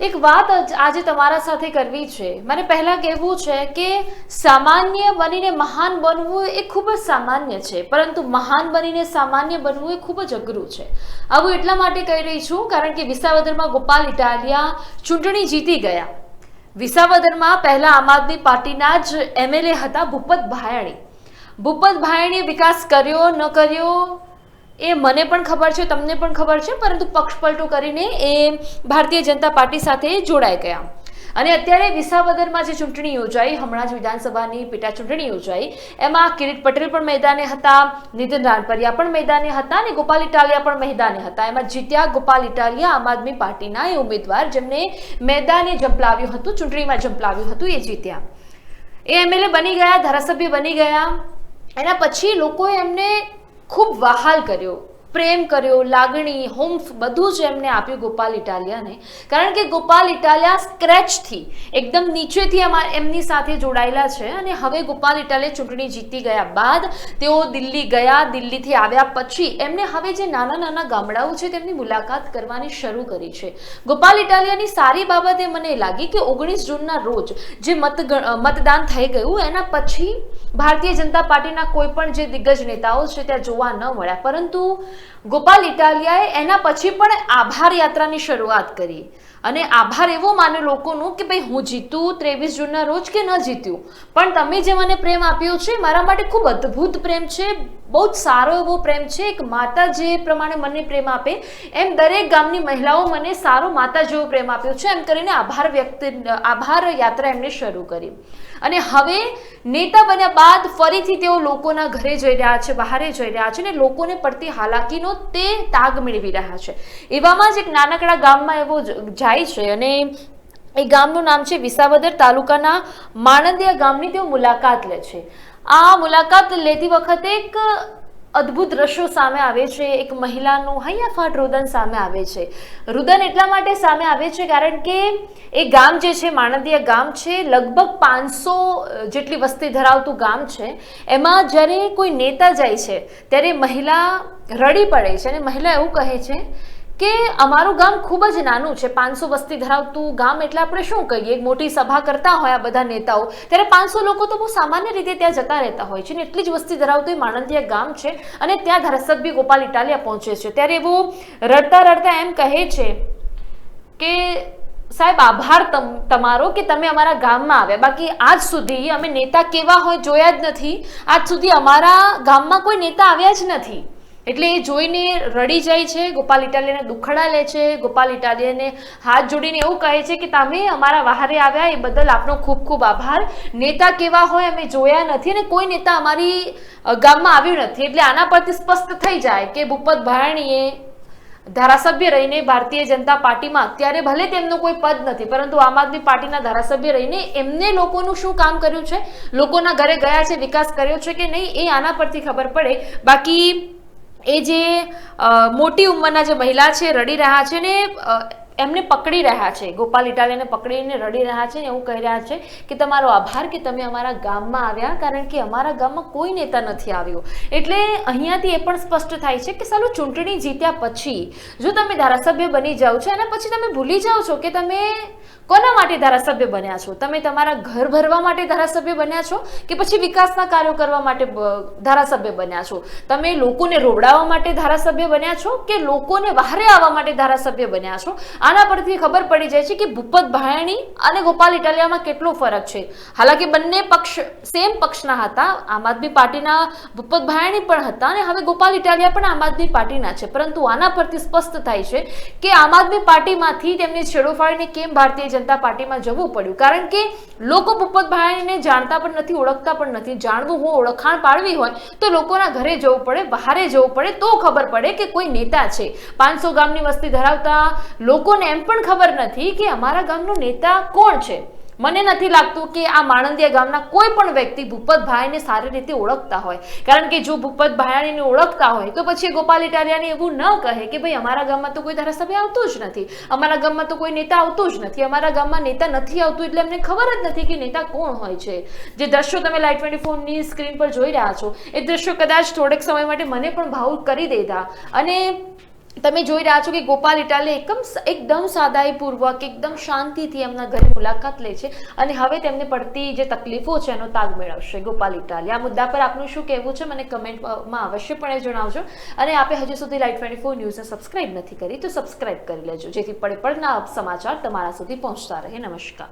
એક વાત આજે તમારા સાથે કરવી છે. મને પહેલા કહેવું છે કે સામાન્ય બનીને મહાન બનવું એ ખૂબ જ સામાન્ય છે, પરંતુ મહાન બનીને સામાન્ય બનવું એ ખૂબ જ અઘરું છે. આવું એટલા માટે કહી રહી છું કારણ કે વિસાવદરમાં ગોપાલ ઇટાલિયા ચૂંટણી જીતી ગયા. વિસાવદરમાં પહેલા આમ આદમી પાર્ટીના જ એમએલએ હતા ભૂપત ભાયાણી. ભૂપત ભાયાણીએ વિકાસ કર્યો ન કર્યો? એ મને પણ ખબર છે, તમને પણ ખબર છે, પરંતુ પક્ષપલટો કરીને એ ભારતીય જનતા પાર્ટી સાથે જોડાઈ ગયા. અને અત્યારે વિસાવદરમાં જે ચૂંટણી યોજાઈ, હમણાં જ વિધાનસભાની પેટા ચૂંટણી યોજાઈ, એમાં કિરીટ પટેલ પણ મેદાને હતા, નીતિન રાનપરિયા પણ મેદાને હતા અને ગોપાલ ઇટાલિયા પણ મેદાને હતા. એમાં જીત્યા ગોપાલ ઇટાલિયા આમ આદમી પાર્ટીના એ ઉમેદવાર જેમને મેદાને ઝંપલાવ્યું હતું, ચૂંટણીમાં ઝંપલાવ્યું હતું, એ જીત્યા. એ એમએલએ બની ગયા, ધારાસભ્ય બની ગયા. એના પછી લોકોએ એમને ખૂબ વહાલ કર્યો. પ્રેમ કર્યો, લાગણી હોમ્ફ બધું જ એમને આપ્યું ગોપાલ ઇટાલિયાને. કારણ કે ગોપાલ ઇટાલિયા સ્ક્રેચથી, એકદમ નીચેથી અમા એમની સાથે જોડાયેલા છે અને હવે ગોપાલ ઇટાલિયા ચૂંટણી જીતી ગયા બાદ તેઓ દિલ્હી ગયા, દિલ્હીથી આવ્યા પછી એમને હવે જે નાના નાના ગામડાઓ છે તેમની મુલાકાત કરવાની શરૂ કરી છે. ગોપાલ ઇટાલિયાની સારી બાબત એ મને લાગી કે ઓગણીસ જૂનના રોજ જે મત મતદાન થઈ ગયું, એના પછી ભારતીય જનતા પાર્ટીના કોઈ પણ જે દિગ્ગજ નેતાઓ છે, ત્યાં જોવા ન મળ્યા. પરંતુ ગોપાલ ઇટાલિયાએ એના પછી પણ આભાર યાત્રાની શરૂઆત કરી. અને આભાર એવો માને લોકોનું કે ભાઈ, હું જીતું, ત્રેવીસ જૂનના રોજ કે ન જીત્યું. પણ તમે જે મને પ્રેમ આપ્યો છે, મારા માટે ખૂબ અદ્ભુત પ્રેમ છે, બહુ જ સારો એવો પ્રેમ છે. એક માતા જે પ્રમાણે મને પ્રેમ આપે, એમ દરેક ગામની મહિલાઓ મને સારો માતા જેવો પ્રેમ આપ્યો છે. એમ કરીને આભાર વ્યક્ત, આભાર યાત્રા એમણે શરૂ કરી. અને હવે નેતા બન્યા બાદ ફરીથી તેઓ લોકોના ઘરે જઈ રહ્યા છે, બહારે જઈ રહ્યા છે અને લોકોને પડતી હાલાકીનો તે તાગ મેળવી રહ્યા છે. એવામાં જ એક નાનકડા ગામમાં એવો જાય છે અને એ ગામનું નામ છે વિસાવદર તાલુકાના માણંદિયા ગામની તેઓ મુલાકાત લે છે. આ મુલાકાત લેતી વખતે એક અદ્ભુત દ્રશ્યો સામે આવે છે. એક મહિલાનું હૈયાફાટ રુદન સામે આવે છે. રુદન એટલા માટે સામે આવે છે કારણ કે એ ગામ જે છે, માણંદિયા ગામ છે, લગભગ પાંચસો જેટલી વસ્તી ધરાવતું ગામ છે. એમાં જ્યારે કોઈ નેતા જાય છે, ત્યારે મહિલા રડી પડે છે અને મહિલા એવું કહે છે કે અમારું ગામ ખૂબ જ નાનું છે, પાંચસો વસ્તી ધરાવતું ગામ એટલે આપણે શું કહીએ? મોટી સભા કરતા હોય આ બધા નેતાઓ, ત્યારે પાંચસો લોકો તો બહુ સામાન્ય રીતે ત્યાં જતા રહેતા હોય છે ને એટલી જ વસ્તી ધરાવતું એ માણંદિયા ગામ છે અને ત્યાં ધારાસભ્ય ગોપાલ ઇટાલિયા પહોંચે છે. ત્યારે એવો રડતા રડતા એમ કહે છે કે, સાહેબ, આભાર તમારો કે તમે અમારા ગામમાં આવ્યા. બાકી આજ સુધી અમે નેતા કેવા હોય જોયા જ નથી. આજ સુધી અમારા ગામમાં કોઈ નેતા આવ્યા જ નથી. એટલે એ જોઈને રડી જાય છે, ગોપાલ ઇટાલિયાને દુખડા લે છે, ગોપાલ ઇટાલિયાને હાથ જોડીને એવું કહે છે કે, તમે અમારા વહારે આવ્યા, એ બદલ આપનો ખૂબ ખૂબ આભાર. નેતા કેવા હોય અમે જોયા નથી અને કોઈ નેતા અમારી ગામમાં આવ્યું નથી. એટલે આના પરથી સ્પષ્ટ થઈ જાય કે ભૂપત ભાયણીએ ધારાસભ્ય રહીને ભારતીય જનતા પાર્ટીમાં અત્યારે ભલે તેમનું કોઈ પદ નથી, પરંતુ આમ આદમી પાર્ટીના ધારાસભ્ય રહીને એમને લોકોનું શું કામ કર્યું છે? લોકોના ઘરે ગયા છે, વિકાસ કર્યો છે કે નહીં, એ આના પરથી ખબર પડે. બાકી એ જે મોટી ઉંમરના જે મહિલા છે રડી રહ્યા છે ને એમને પકડી રહ્યા છે. ગોપાલ ઇટાલિયાને પકડીને રડી રહ્યા છે, એવું કહી રહ્યા છે કે તમારો આભાર કે તમે અમારા ગામમાં આવ્યા, કારણ કે અમારા ગામમાં કોઈ નેતા નથી આવ્યો. એટલે અહીંયાથી એ પણ સ્પષ્ટ થાય છે કે સાલું ચૂંટણી જીત્યા પછી, જો તમે ધારાસભ્ય બની જાઓ છો, એના પછી તમે ભૂલી જાઓ છો કે તમે કોના માટે ધારાસભ્ય બન્યા છો? તમે તમારા ઘર ભરવા માટે ધારાસભ્ય બન્યા છો કે પછી વિકાસના કાર્યો કરવા માટે ધારાસભ્ય બન્યા છો? તમે લોકોને રોવડાવવા માટે ધારાસભ્ય બન્યા છો કે લોકોને બહારે આવવા માટે ધારાસભ્ય બન્યા છો? આના પરથી ખબર પડી જાય છે કે ભૂપત ભાયાણી અને ગોપાલ ઇટાલિયામાં કેટલો ફરક છે. હાલાકી બંને પક્ષ સેમ પક્ષના હતા. આમ આદમી પાર્ટીના ભૂપત ભાયાણી પણ હતા અને હવે ગોપાલ ઇટાલિયા પણ આમ આદમી પાર્ટીના છે. પરંતુ આના પરથી સ્પષ્ટ થાય છે કે આમ આદમી પાર્ટીમાંથી તેમને છેડો ફાડીને કેમ ભારતીય જનતા પાર્ટીમાં જવું પડ્યું? કારણ કે લોકો ભૂપત ભાયાણીને જાણતા પણ નથી, ઓળખતા પણ નથી. જાણવું હોય ઓળખાણ પાડવી હોય તો લોકોના ઘરે જવું પડે, બહારે જવું પડે તો ખબર પડે કે કોઈ નેતા છે. પાંચસો ગામની વસ્તી ધરાવતા લોકોને એમ પણ ખબર નથી કે અમારા ગામનો નેતા કોણ છે. મને નથી લાગતું કે આ માણંદિયા ગામના કોઈ પણ વ્યક્તિ ભૂપતભાઈને સારી રીતે ઓળખતા હોય. કારણ કે જો ભૂપત ભાયાણીને ઓળખતા હોય, તો પછી ગોપાલ ઇટાલિયાને એવું ન કહે કે ભાઈ અમારા ગામમાં તો કોઈ ધારાસભ્ય આવતું જ નથી. અમારા ગામમાં તો કોઈ નેતા આવતું જ નથી. અમારા ગામમાં નેતા નથી આવતું એટલે અમને ખબર જ નથી કે નેતા કોણ હોય છે. જે દ્રશ્યો તમે લાઈટ ટ્વેન્ટી ફોરની સ્ક્રીન પર જોઈ રહ્યા છો, એ દ્રશ્યો કદાચ થોડેક સમય માટે મને પણ ભાવુક કરી દેતા. અને તમે જોઈ રહ્યા છો કે ગોપાલ ઇટાલે એકદમ એકદમ સાદાઈપૂર્વક, એકદમ શાંતિથી એમના ઘરે મુલાકાત લે છે અને હવે તેમને પડતી જે તકલીફો છે એનો તાગ મેળવશે ગોપાલ ઇટાલી આ મુદ્દા પર આપનું શું કહેવું છે મને કમેન્ટમાં અવશ્યપણે જણાવજો. અને આપે હજુ સુધી લાઈટ ટ્વેન્ટી ફોર ન્યૂઝને સબસ્ક્રાઇબ નથી કરી તો સબસ્ક્રાઇબ કરી લેજો, જેથી પડે પડના સમાચાર તમારા સુધી પહોંચતા રહે. નમસ્કાર.